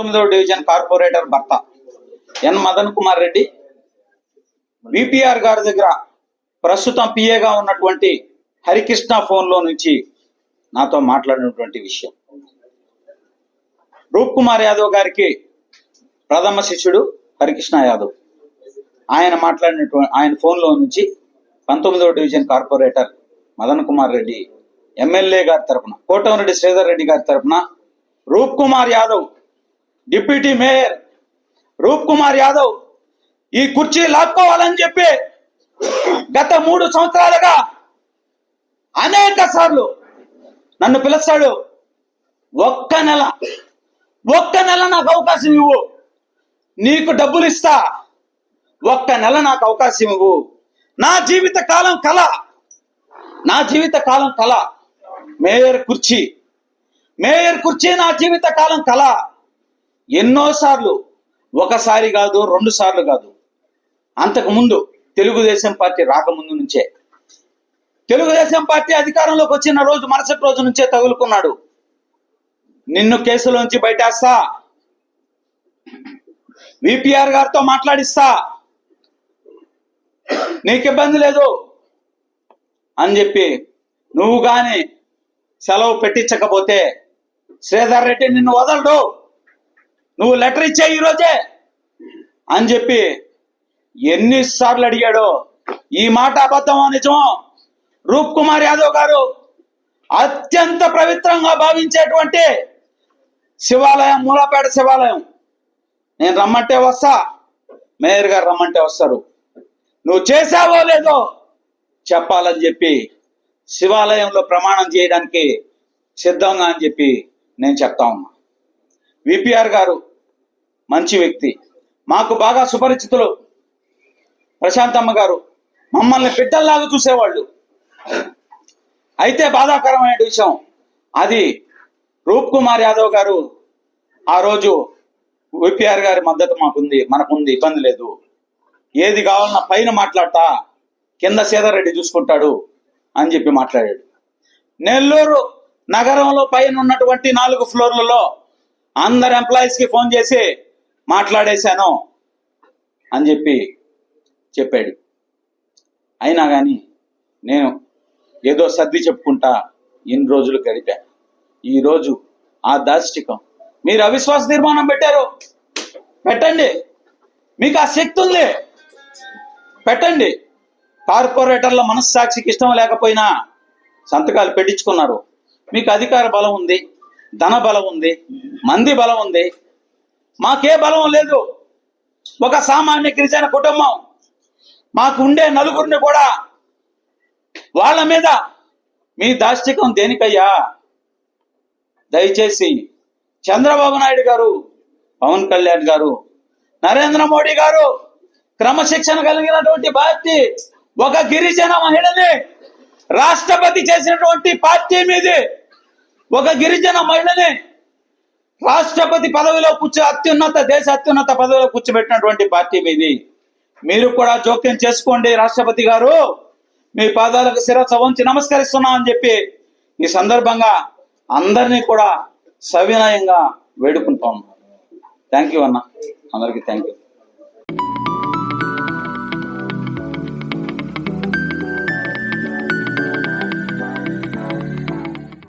పంతొమ్మిదవ division corporator భర్త N Madan Kumar Reddy. VPR గారి దగ్గర ప్రస్తుతం పిఏగా ఉన్నటువంటి హరికృష్ణ ఫోన్లో నుంచి నాతో మాట్లాడినటువంటి విషయం. రూప్ కుమార్ యాదవ్ గారికి ప్రథమ శిష్యుడు హరికృష్ణ యాదవ్. ఆయన మాట్లాడినటువంటి ఆయన ఫోన్లో నుంచి పంతొమ్మిదవ division corporator Madan Kumar Reddy MLA గారి తరపున కోటమిరెడ్డి శ్రీధర్ రెడ్డి గారి తరపున రూప్ కుమార్ యాదవ్ డిప్యూటీ మేయర్ రూప్ కుమార్ యాదవ్ ఈ కుర్చీ లాక్కోవాలని చెప్పి గత మూడు సంవత్సరాలుగా అనేక సార్లు నన్ను పిలుస్తాడు ఒక్క నెల ఒక్క నెల నాకు అవకాశం ఇవ్వు. నీకు డబ్బులు ఇస్తా. ఒక్క నెల నాకు అవకాశం ఇవ్వు. నా జీవిత కాలం కళ నా జీవిత కాలం కళ. మేయర్ కుర్చీ మేయర్ కుర్చీ నా జీవిత కాలం కళ. ఎన్నోసార్లు ఒకసారి కాదు రెండు సార్లు కాదు. అంతకు ముందు తెలుగుదేశం పార్టీ రాకముందు నుంచే. తెలుగుదేశం పార్టీ అధికారంలోకి వచ్చిన రోజు మరుసటి రోజు నుంచే తగులుకున్నాడు. నిన్ను కేసులోంచి బయటేస్తా. విపిఆర్ గారితో మాట్లాడిస్తా. నీకు ఇబ్బంది లేదు అని చెప్పి నువ్వు కానీ సెలవు పెట్టించకపోతే శ్రీధర్ రెడ్డి నిన్ను వదలడు. నువ్వు లెటర్ ఇచ్చే ఈరోజే అని చెప్పి ఎన్నిసార్లు అడిగాడో ఈ మాట అబద్ధమో నిజమో? రూప్ కుమార్ యాదవ్ గారు అత్యంత పవిత్రంగా భావించేటువంటి శివాలయం మూలపేట శివాలయం. నేను రమ్మంటే వస్తా. మేయర్ గారు రమ్మంటే వస్తారు. నువ్వు చేసావో లేదో చెప్పాలని చెప్పి శివాలయంలో ప్రమాణం చేయడానికి సిద్ధంగా అని చెప్పి నేను చెప్తా ఉన్నా. విపిఆర్ గారు మంచి వ్యక్తి. మాకు బాగా సుపరిచితులు. ప్రశాంతమ్మ గారు మమ్మల్ని బిడ్డల్లాగా చూసేవాళ్ళు. అయితే బాధాకరమైన విషయం అది రూప్ కుమార్ యాదవ్ గారు ఆ రోజు విపిఆర్ గారి మద్దతు మాకుంది మనకుంది ఇబ్బంది లేదు. ఏది కావాలన్నా పైన మాట్లాడతా కింద సీతారెడ్డి చూసుకుంటాడు అని చెప్పి మాట్లాడాడు. నెల్లూరు నగరంలో పైన ఉన్నటువంటి నాలుగు ఫ్లోర్లలో అందరు ఎంప్లాయీస్కి ఫోన్ చేసి మాట్లాడేశాను అని చెప్పి చెప్పాడు. అయినా కానీ నేను ఏదో సర్ది చెప్పుకుంటా ఇన్ని రోజులు గడిపా. ఈరోజు ఆ దాష్టికం. మీరు అవిశ్వాస తీర్మానం పెట్టారు. పెట్టండి. మీకు ఆ శక్తి ఉంది. పెట్టండి. కార్పొరేటర్ల మనస్సాక్షికి ఇష్టం లేకపోయినా సంతకాలు పెట్టించుకున్నారు. మీకు అధికార బలం ఉంది ధన బలం ఉంది మంది బలం ఉంది. మాకే బలం లేదు. ఒక సామాన్య గిరిజన కుటుంబం మాకు ఉండే నలుగురిని కూడా వాళ్ళ మీద మీ దాష్టికం దేనికయ్యా? దయచేసి చంద్రబాబు నాయుడు గారు పవన్ కళ్యాణ్ గారు నరేంద్ర మోడీ గారు క్రమశిక్షణ కలిగినటువంటి పార్టీ ఒక గిరిజన మహిళని రాష్ట్రపతి చేసినటువంటి పార్టీ మీది ఒక గిరిజన మహిళని రాష్ట్రపతి పదవిలో కూర్చో అత్యున్నత దేశ అత్యున్నత పదవిలో కూర్చోబెట్టినటువంటి పార్టీ మీది. మీరు కూడా జోక్యం చేసుకోండి రాష్ట్రపతి గారు. మీ పాదాలకు శిరస వంచి నమస్కరిస్తున్నా అని చెప్పి ఈ సందర్భంగా అందరినీ కూడా సవినయంగా వేడుకుంటాం థ్యాంక్ యూ అన్న. అందరికీ థ్యాంక్ యూ